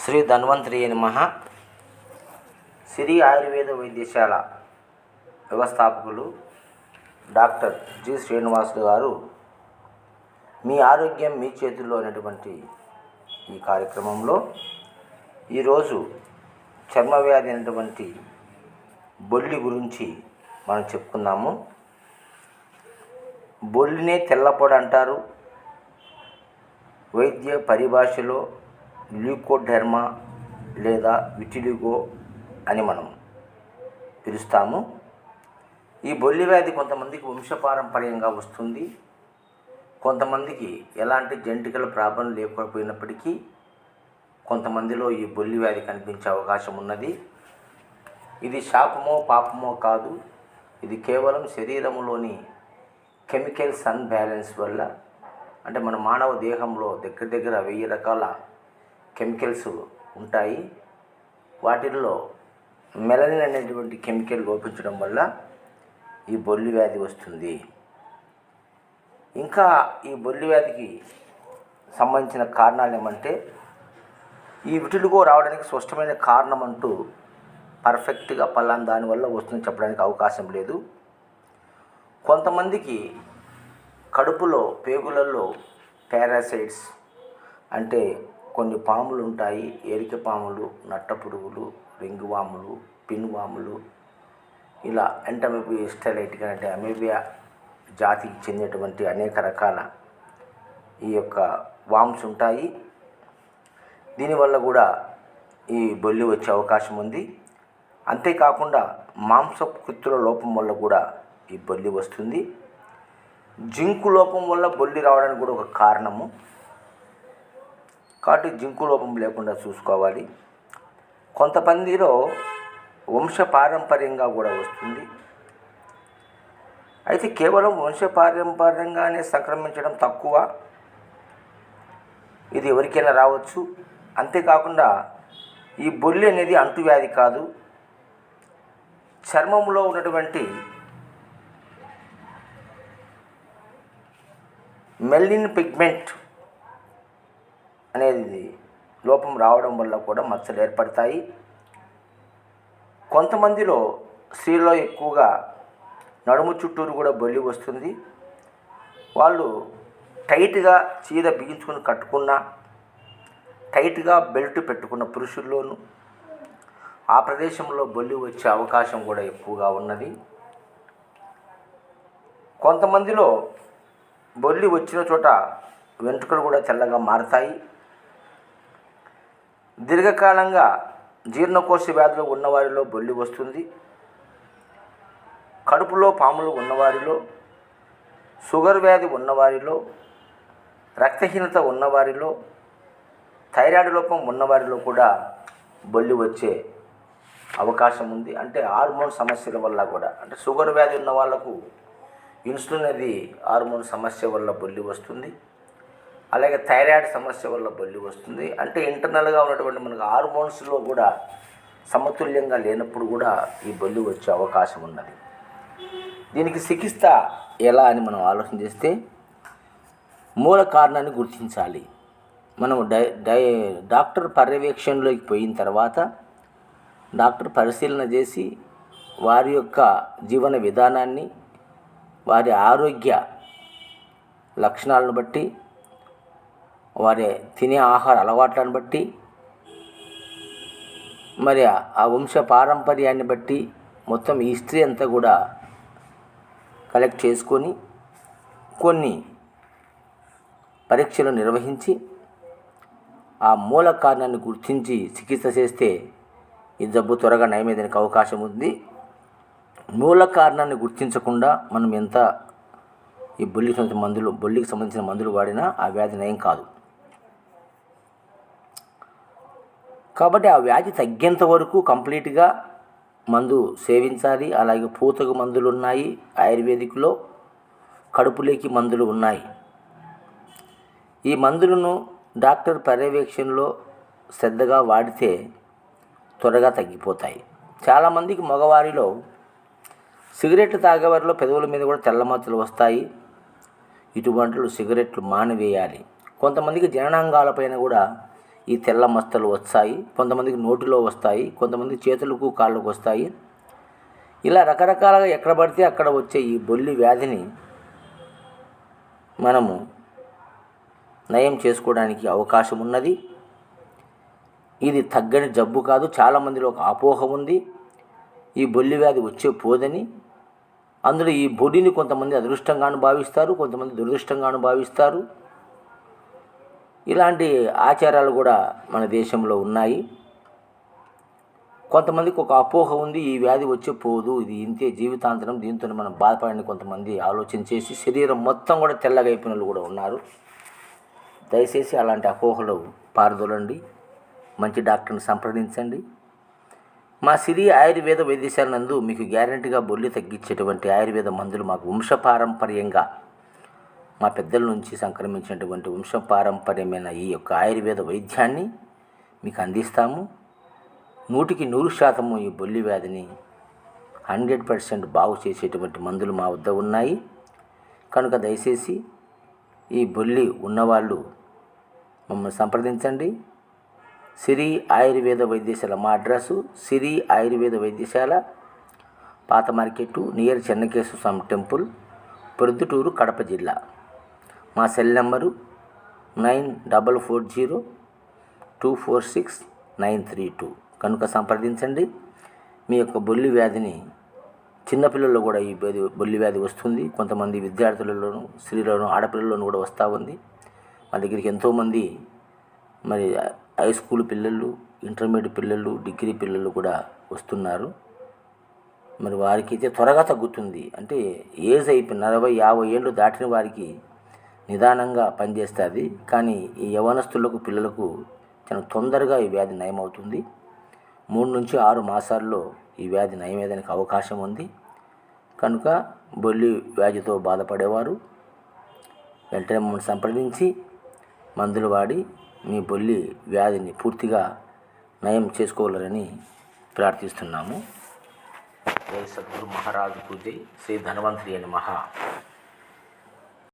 శ్రీ ధన్వంతరి నమ. సిరి ఆయుర్వేద వైద్యశాల వ్యవస్థాపకులు డాక్టర్ జి. శ్రీనివాసులు గారు మీ ఆరోగ్యం మీ చేతుల్లో అనేటువంటి ఈ కార్యక్రమంలో ఈరోజు చర్మవ్యాధి అనేటువంటి బొల్లి గురించి మనం చెప్పుకుందాము. బొల్లినే తెల్లపొడ అంటారు. వైద్య పరిభాషలో ల్యూకోడెర్మా లేదా విటిలిగో అని మనం పిలుస్తాము. ఈ బొల్లి వ్యాధి కొంతమందికి వంశపారంపర్యంగా వస్తుంది. కొంతమందికి ఎలాంటి జెంటికల ప్రాబ్లం లేకపోయినప్పటికీ కొంతమందిలో ఈ బొల్లి వ్యాధి కనిపించే అవకాశం ఉన్నది. ఇది శాపమో పాపమో కాదు. ఇది కేవలం శరీరంలోని కెమికల్స్ అన్బ్యాలెన్స్ వల్ల అంటే మన మానవ దేహంలో దగ్గర దగ్గర వెయ్యి రకాల కెమికల్స్ ఉంటాయి. వాటిల్లో మెలనిన్ అనేటువంటి కెమికల్ లోపించడం వల్ల ఈ బొల్లి వ్యాధి వస్తుంది. ఇంకా ఈ బొల్లి వ్యాధికి సంబంధించిన కారణాలు ఏమంటే ఈ విటిలుగో రావడానికి స్పష్టమైన కారణం అంటూ పర్ఫెక్ట్గా పలాన్ దానివల్ల వస్తుందని చెప్పడానికి అవకాశం లేదు. కొంతమందికి కడుపులో పేగులలో పారాసైడ్స్ అంటే కొన్ని పాములు ఉంటాయి ఎరిక పాములు నట్ట పురుగులు రింగువాములు పిన్వాములు ఇలా ఎంటమేబి స్టెలైట్ అంటే అమేబియా జాతికి చెందినటువంటి అనేక రకాల ఈ యొక్క వామ్స్ ఉంటాయి దీనివల్ల కూడా ఈ బొల్లి వచ్చే అవకాశం ఉంది. అంతేకాకుండా మాంసకృత్తుల లోపం వల్ల కూడా ఈ బొల్లి వస్తుంది. జింకు లోపం వల్ల బొల్లి రావడానికి కూడా ఒక కారణము. కాబట్టి జింకు లోపం లేకుండా చూసుకోవాలి. కొంతమందిలో వంశపారంపర్యంగా కూడా వస్తుంది. అయితే కేవలం వంశపారంపర్యంగానే సంక్రమించడం తక్కువ. ఇది ఎవరికైనా రావచ్చు. అంతేకాకుండా ఈ బొల్లి అనేది అంటువ్యాధి కాదు. చర్మంలో ఉన్నటువంటి మెల్లిన్ పిగ్మెంట్ అనేది లోపం రావడం వల్ల కూడా మచ్చలు ఏర్పడతాయి. కొంతమందిలో స్త్రీలో ఎక్కువగా నడుము చుట్టూరు కూడా బొల్లి వస్తుంది. వాళ్ళు టైట్గా చీర బిగించుకుని కట్టుకున్న టైట్గా బెల్ట్ పెట్టుకున్న పురుషుల్లోనూ ఆ ప్రదేశంలో బొల్లి వచ్చే అవకాశం కూడా ఎక్కువగా ఉన్నది. కొంతమందిలో బొల్లి వచ్చిన చోట వెంట్రుకలు కూడా తెల్లగా మారతాయి. దీర్ఘకాలంగా జీర్ణకోశ వ్యాధులు ఉన్నవారిలో బొల్లి వస్తుంది. కడుపులో పాములు ఉన్నవారిలో షుగర్ వ్యాధి ఉన్నవారిలో రక్తహీనత ఉన్నవారిలో థైరాయిడ్ లోపం ఉన్నవారిలో కూడా బొల్లి వచ్చే అవకాశం ఉంది. అంటే హార్మోన్ సమస్యల వల్ల కూడా. అంటే షుగర్ వ్యాధి ఉన్న వాళ్ళకు ఇన్సులిన్ అనేది హార్మోన్ సమస్య వల్ల బొల్లి వస్తుంది. అలాగే థైరాయిడ్ సమస్య వల్ల బొల్లి వస్తుంది. అంటే ఇంటర్నల్గా ఉన్నటువంటి మనకు హార్మోన్స్లో కూడా సమతుల్యంగా లేనప్పుడు కూడా ఈ బొల్లి వచ్చే అవకాశం ఉన్నది. దీనికి చికిత్స ఎలా అని మనం ఆలోచన చేస్తే మూల కారణాన్ని గుర్తించాలి. మనం డై డై డాక్టర్ పర్యవేక్షణలోకి పోయిన తర్వాత డాక్టర్ పరిశీలన చేసి వారి యొక్క జీవన విధానాన్ని వారి ఆరోగ్య లక్షణాలను బట్టి వారి తినే ఆహార అలవాట్లను బట్టి మరి ఆ వంశ పారంపర్యాన్ని బట్టి మొత్తం ఈ హిస్టరీ అంతా కూడా కలెక్ట్ చేసుకొని కొన్ని పరీక్షలు నిర్వహించి ఆ మూల కారణాన్ని గుర్తించి చికిత్స చేస్తే ఈ జబ్బు త్వరగా నయమేదానికి అవకాశం ఉంది. మూల కారణాన్ని గుర్తించకుండా మనం ఎంత ఈ బొల్లికి సంబంధించిన మందులు బొల్లికి సంబంధించిన మందులు వాడినా ఆ వ్యాధి నయం కాదు. కాబట్టి ఆ వ్యాధి తగ్గేంత వరకు కంప్లీట్గా మందు సేవించాలి. అలాగే పూతకు మందులు ఉన్నాయి. ఆయుర్వేదిక్లో కడుపులోకి మందులు ఉన్నాయి. ఈ మందులను డాక్టర్ పర్యవేక్షణలో శ్రద్ధగా వాడితే త్వరగా తగ్గిపోతాయి. చాలామందికి మగవారిలో సిగరెట్లు తాగేవారిలో పెదవుల మీద కూడా తెల్లమచ్చలు వస్తాయి. ఇటువంటి సిగరెట్లు మానివేయాలి. కొంతమందికి జననాంగాలపైన కూడా ఈ తెల్ల మస్తలు వస్తాయి కొంతమందికి నోటిలో వస్తాయి కొంతమంది చేతులకు కాళ్ళకు వస్తాయి. ఇలా రకరకాలుగా ఎక్కడ పడితే అక్కడ వచ్చే ఈ బొల్లి వ్యాధిని మనము నయం చేసుకోవడానికి అవకాశం ఉన్నది. ఇది తగ్గని జబ్బు కాదు చాలామందిలో ఒక అపోహ ఉంది. ఈ బొల్లి వ్యాధి వచ్చే పోదని. అందులో ఈ బొడిని కొంతమంది అదృష్టంగాను భావిస్తారు కొంతమంది దురదృష్టంగాను భావిస్తారు. ఇలాంటి ఆచారాలు కూడా మన దేశంలో ఉన్నాయి. కొంతమందికి ఒక అపోహ ఉంది ఈ వ్యాధి వచ్చే పోదు ఇది ఇంతే జీవితాంతరం దీంతో మనం బాధపడని కొంతమంది ఆలోచన చేసి శరీరం మొత్తం కూడా తెల్లగా వాళ్ళు కూడా ఉన్నారు. దయచేసి అలాంటి అపోహలు పారదోలండి. మంచి డాక్టర్ని సంప్రదించండి. మా సిరి ఆయుర్వేద వైద్యశాల నందు మీకు గ్యారంటీగా బొల్లి తగ్గించేటువంటి ఆయుర్వేద మందులు మాకు వంశపారంపర్యంగా మా పెద్దల నుంచి సంక్రమించినటువంటి వంశపారంపర్యమైన ఈ యొక్క ఆయుర్వేద వైద్యాన్ని మీకు అందిస్తాము. నూటికి నూరు శాతము ఈ బొల్లి వ్యాధిని హండ్రెడ్ పర్సెంట్ బాగు చేసేటువంటి మందులు మా వద్ద ఉన్నాయి. కనుక దయచేసి ఈ బొల్లి ఉన్నవాళ్ళు మమ్మల్ని సంప్రదించండి. సిరి ఆయుర్వేద వైద్యశాల మా అడ్రస్సు సిరి ఆయుర్వేద వైద్యశాల పాత market near Chennakeswara Swamy temple Proddatur Kadapa జిల్లా. మా cell number nine double four zero two four six nine three two. కనుక సంప్రదించండి. మీ యొక్క బొల్లి వ్యాధిని చిన్నపిల్లల్లో కూడా ఈ వ్యాధి బొల్లి వ్యాధి వస్తుంది. కొంతమంది విద్యార్థులలోనూ స్త్రీలోనూ ఆడపిల్లల్లోనూ కూడా వస్తూ ఉంది. మా దగ్గరికి ఎంతోమంది మరి హై స్కూల్ పిల్లలు ఇంటర్మీడియట్ పిల్లలు డిగ్రీ పిల్లలు కూడా వస్తున్నారు. మరి వారికి అయితే త్వరగా తగ్గుతుంది. అంటే ఏజ్ అయిపోయి నలభై యాభై ఏళ్ళు దాటిన వారికి నిదానంగా పనిచేస్తుంది. కానీ ఈ యవనస్తులకు పిల్లలకు చాలా తొందరగా ఈ వ్యాధి నయమవుతుంది. మూడు నుంచి ఆరు మాసాల్లో ఈ వ్యాధి నయమేదానికి అవకాశం ఉంది. కనుక బొల్లి వ్యాధితో బాధపడేవారు వెంటనే మమ్మల్ని సంప్రదించి మందులు వాడి మీ బొల్లి వ్యాధిని పూర్తిగా నయం చేసుకోవాలని ప్రార్థిస్తున్నాము. జై సద్గురు మహారాజు పూజ శ్రీ ధనవంతరి అని మహా.